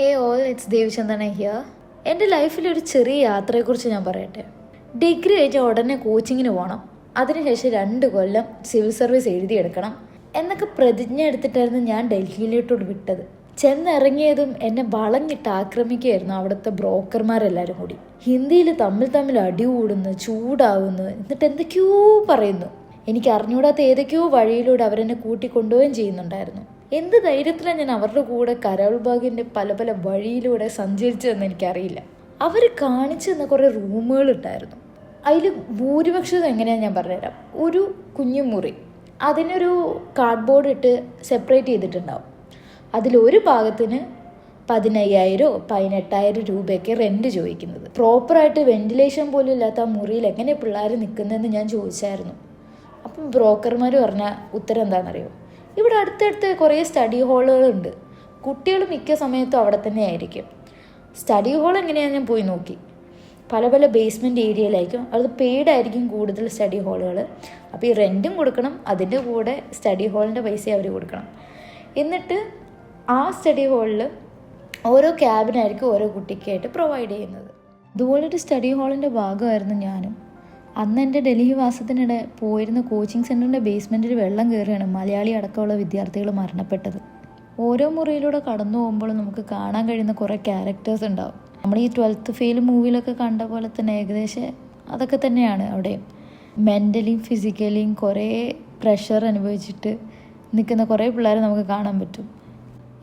Hey all it's Devichandana here എന്റെ ലൈഫിൽ ഒരു ചെറിയ യാത്രയെക്കുറിച്ച് ഞാൻ പറയട്ടെ. ഡിഗ്രി കഴിഞ്ഞ ഉടനെ കോച്ചിങ്ങിന് പോകണം അതിനുശേഷം രണ്ട് കൊല്ലം സിവിൽ സർവീസ് എഴുതിയെടുക്കണം എന്നൊക്കെ പ്രതിജ്ഞ എടുത്തിട്ടായിരുന്നു ഞാൻ ഡൽഹിയിലോട്ടോട് വിട്ടത്. ചെന്നിറങ്ങിയതും എന്നെ വളഞ്ഞിട്ട് ആക്രമിക്കുകയായിരുന്നു അവിടുത്തെ ബ്രോക്കർമാരെല്ലാവരും കൂടി. ഹിന്ദിയിൽ തമ്മിൽ തമ്മിൽ അടി കൂടുന്നു ചൂടാവുന്നു എന്നിട്ട് എന്തൊക്കെയോ പറയുന്നു. എനിക്ക് അറിഞ്ഞൂടാത്ത ഏതൊക്കെയോ വഴിയിലൂടെ അവരെന്നെ കൂട്ടിക്കൊണ്ടുപോവുകയും ചെയ്യുന്നുണ്ടായിരുന്നു. എന്ത് ധൈര്യത്തിലാണ് ഞാൻ അവരുടെ കൂടെ കരോൾബാഗിന്റെ പല പല വഴിയിലൂടെ സഞ്ചരിച്ചതെന്ന് എനിക്കറിയില്ല. അവർ കാണിച്ചു തന്ന കുറേ റൂമുകളുണ്ടായിരുന്നു അതിൽ ഭൂരിപക്ഷം എങ്ങനെയാണ് ഞാൻ പറഞ്ഞുതരാം. ഒരു കുഞ്ഞു മുറി. അതിനൊരു കാർഡ്ബോർഡ് ഇട്ട് സെപ്പറേറ്റ് ചെയ്തിട്ടുണ്ടാവും. അതിലൊരു ഭാഗത്തിന് പതിനയ്യായിരോ പതിനെട്ടായിരം രൂപയൊക്കെ റെന്റ് ചോദിക്കുന്നത്. പ്രോപ്പറായിട്ട് വെന്റിലേഷൻ പോലും ഇല്ലാത്ത ആ മുറിയിൽ എങ്ങനെ പിള്ളേർ നിൽക്കുന്നതെന്ന് ഞാൻ ചോദിച്ചായിരുന്നു. അപ്പം ബ്രോക്കർമാർ പറഞ്ഞ ഉത്തരം എന്താണെന്നറിയോ? ഇവിടെ അടുത്തടുത്ത് കുറേ സ്റ്റഡി ഹാളുകളുണ്ട് കുട്ടികൾ മിക്ക സമയത്തും അവിടെ തന്നെ ആയിരിക്കും. സ്റ്റഡി ഹാൾ എങ്ങനെയാണ് ഞാൻ പോയി നോക്കി. പല പല ബേസ്മെന്റ് ഏരിയയിലായിരിക്കും അത് പെയ്ഡ് ആയിരിക്കും കൂടുതൽ സ്റ്റഡി ഹാളുകൾ അപ്പോൾ ഈ റെന്റും കൊടുക്കണം അതിന്റെ കൂടെ സ്റ്റഡി ഹാളിന്റെ പൈസ അവർ കൊടുക്കണം. എന്നിട്ട് ആ സ്റ്റഡി ഹാളിൽ ഓരോ ക്യാബിനായിരിക്കും ഓരോ കുട്ടിക്കായിട്ട് പ്രൊവൈഡ് ചെയ്യുന്നത്. ഇതുപോലൊരു സ്റ്റഡി ഹാളിന്റെ ഭാഗമായിരുന്നു ഞാനും. അന്ന് എന്റെ ഡൽഹി വാസത്തിനിടെ പോയിരുന്ന കോച്ചിങ് സെന്ററിന്റെ ബേസ്മെന്റിൽ വെള്ളം കയറിയാണ് മലയാളി അടക്കമുള്ള വിദ്യാർത്ഥികൾ മരണപ്പെട്ടത്. ഓരോ മുറിയിലൂടെ കടന്നു പോകുമ്പോഴും നമുക്ക് കാണാൻ കഴിയുന്ന കുറേ ക്യാരക്ടേഴ്സ് ഉണ്ടാവും. നമ്മൾ ഈ ട്വൽത്ത് ഫെയിൽ മൂവിയിലൊക്കെ കണ്ട പോലെ തന്നെ ഏകദേശം അതൊക്കെ തന്നെയാണ് അവിടെ. മെന്റലിയും ഫിസിക്കലിയും കുറേ പ്രഷർ അനുഭവിച്ചിട്ട് നിൽക്കുന്ന കുറേ പിള്ളേരെ നമുക്ക് കാണാൻ പറ്റും.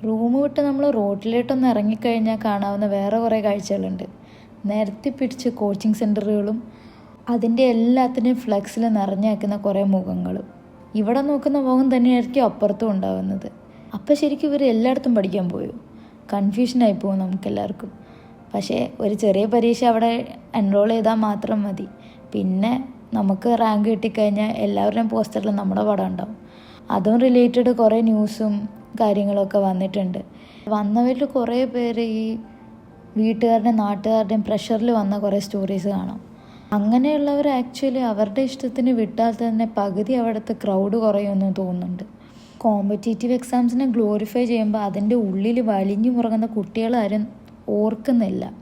റൂം വിട്ട് നമ്മൾ റോഡിലോട്ടൊന്ന് ഇറങ്ങിക്കഴിഞ്ഞാൽ കാണാവുന്ന വേറെ കുറേ കാഴ്ചകളുണ്ട്. നിരത്തി പിടിച്ച് കോച്ചിങ് സെന്ററുകളും അതിന്റെ എല്ലാത്തിന്റെയും ഫ്ലെക്സിൽ നിറഞ്ഞേക്കുന്ന കുറേ മുഖങ്ങൾ. ഇവിടെ നോക്കുന്ന മുഖം തന്നെയായിരിക്കും അപ്പുറത്തും ഉണ്ടാവുന്നത്. അപ്പം ശരിക്കും ഇവർ എല്ലായിടത്തും പഠിക്കാൻ പോയോ? കൺഫ്യൂഷനായി പോകും നമുക്കെല്ലാവർക്കും. പക്ഷേ ഒരു ചെറിയ പരീക്ഷ അവിടെ എൻറോൾ ചെയ്താൽ മാത്രം മതി. പിന്നെ നമുക്ക് റാങ്ക് കിട്ടിക്കഴിഞ്ഞാൽ എല്ലാവരുടെയും പോസ്റ്ററിൽ നമ്മുടെ പടം ഉണ്ടാവും. അതും റിലേറ്റഡ് കുറേ ന്യൂസും കാര്യങ്ങളൊക്കെ വന്നിട്ടുണ്ട്. വന്നവരിൽ കുറേ പേര് ഈ വീട്ടുകാരുടെയും നാട്ടുകാരുടെയും പ്രഷറിൽ വന്ന കുറേ സ്റ്റോറീസ് കാണാം. അങ്ങനെയുള്ളവർ ആക്ച്വലി അവരുടെ ഇഷ്ടത്തിന് വിട്ടാൽ തന്നെ പകുതി അവിടുത്തെ ക്രൗഡ് കുറയുമെന്ന് തോന്നുന്നുണ്ട്. കോമ്പറ്റേറ്റീവ് എക്സാംസിനെ ഗ്ലോറിഫൈ ചെയ്യുമ്പോൾ അതിന്റെ ഉള്ളിൽ വലിഞ്ഞു മുറങ്ങുന്ന കുട്ടികളാരും ഓർക്കുന്നില്ല.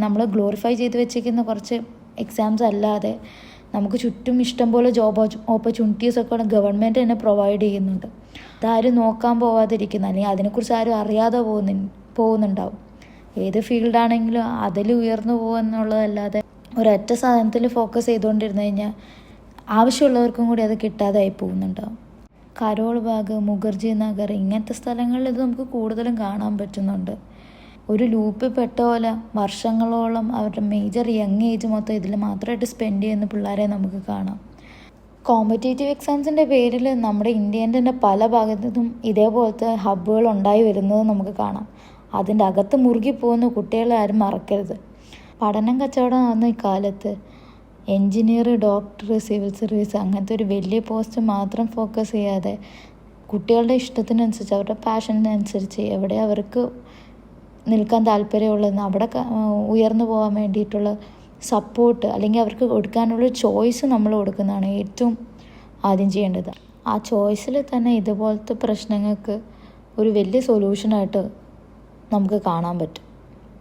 നമ്മൾ ഗ്ലോറിഫൈ ചെയ്ത് വെച്ചിരിക്കുന്ന കുറച്ച് എക്സാംസ് അല്ലാതെ നമുക്ക് ചുറ്റും ഇഷ്ടം പോലെ ജോബ് ഓപ്പർച്യൂണിറ്റീസ് ഒക്കെ ഗവൺമെന്റ് തന്നെ പ്രൊവൈഡ് ചെയ്യുന്നുണ്ട്. അതാരും നോക്കാൻ പോവാതിരിക്കുന്ന അല്ലെങ്കിൽ അതിനെക്കുറിച്ച് ആരും അറിയാതെ പോകുന്നു പോകുന്നുണ്ടാവും. ഏത് ഫീൽഡാണെങ്കിലും അതിൽ ഉയർന്നു പോകുമെന്നുള്ളതല്ലാതെ ഒരൊറ്റ സാധനത്തിൽ ഫോക്കസ് ചെയ്തുകൊണ്ടിരുന്നു കഴിഞ്ഞാൽ ആവശ്യമുള്ളവർക്കും കൂടി അത് കിട്ടാതായി പോകുന്നുണ്ടാവും കരോൾ ബാഗ് മുഖർജി നഗർ ഇങ്ങനത്തെ സ്ഥലങ്ങളിൽ ഇത് നമുക്ക് കൂടുതലും കാണാൻ പറ്റുന്നുണ്ട്. ഒരു ലൂപ്പിൽ പെട്ട പോലെ വർഷങ്ങളോളം അവരുടെ മേജർ യങ് ഏജ് മൊത്തം ഇതിൽ മാത്രമായിട്ട് സ്പെൻഡ് ചെയ്യുന്ന പിള്ളേരെ നമുക്ക് കാണാം. കോമ്പറ്റേറ്റീവ് എക്സാംസിന്റെ പേരിൽ നമ്മുടെ ഇന്ത്യേന്റെ തന്നെ പല ഭാഗത്തും ഇതേപോലത്തെ ഹബ്ബുകൾ ഉണ്ടായി വരുന്നത് നമുക്ക് കാണാം. അതിന്റെ അകത്ത് മുറുകി പോകുന്ന കുട്ടികളെ ആരും മറക്കരുത്. പഠനം ഈ കാലത്ത് എൻജിനീയർ ഡോക്ടർ സിവിൽ സർവീസ് അങ്ങനത്തെ ഒരു വലിയ പോസ്റ്റ് മാത്രം ഫോക്കസ് ചെയ്യാതെ കുട്ടികളുടെ ഇഷ്ടത്തിനനുസരിച്ച് അവരുടെ പാഷനനുസരിച്ച് എവിടെ അവർക്ക് നിൽക്കാൻ താല്പര്യമുള്ളതെന്ന് അവിടെ ഉയർന്നു പോകാൻ വേണ്ടിയിട്ടുള്ള സപ്പോർട്ട് അല്ലെങ്കിൽ അവർക്ക് കൊടുക്കാനുള്ള ചോയ്സ് നമ്മൾ കൊടുക്കുന്നതാണ് ഏറ്റവും ആദ്യം ചെയ്യേണ്ടത്. ആ ചോയ്സിൽ തന്നെ ഇതുപോലത്തെ പ്രശ്നങ്ങൾക്ക് ഒരു വലിയ സൊല്യൂഷനായിട്ട് നമുക്ക് കാണാൻ പറ്റും.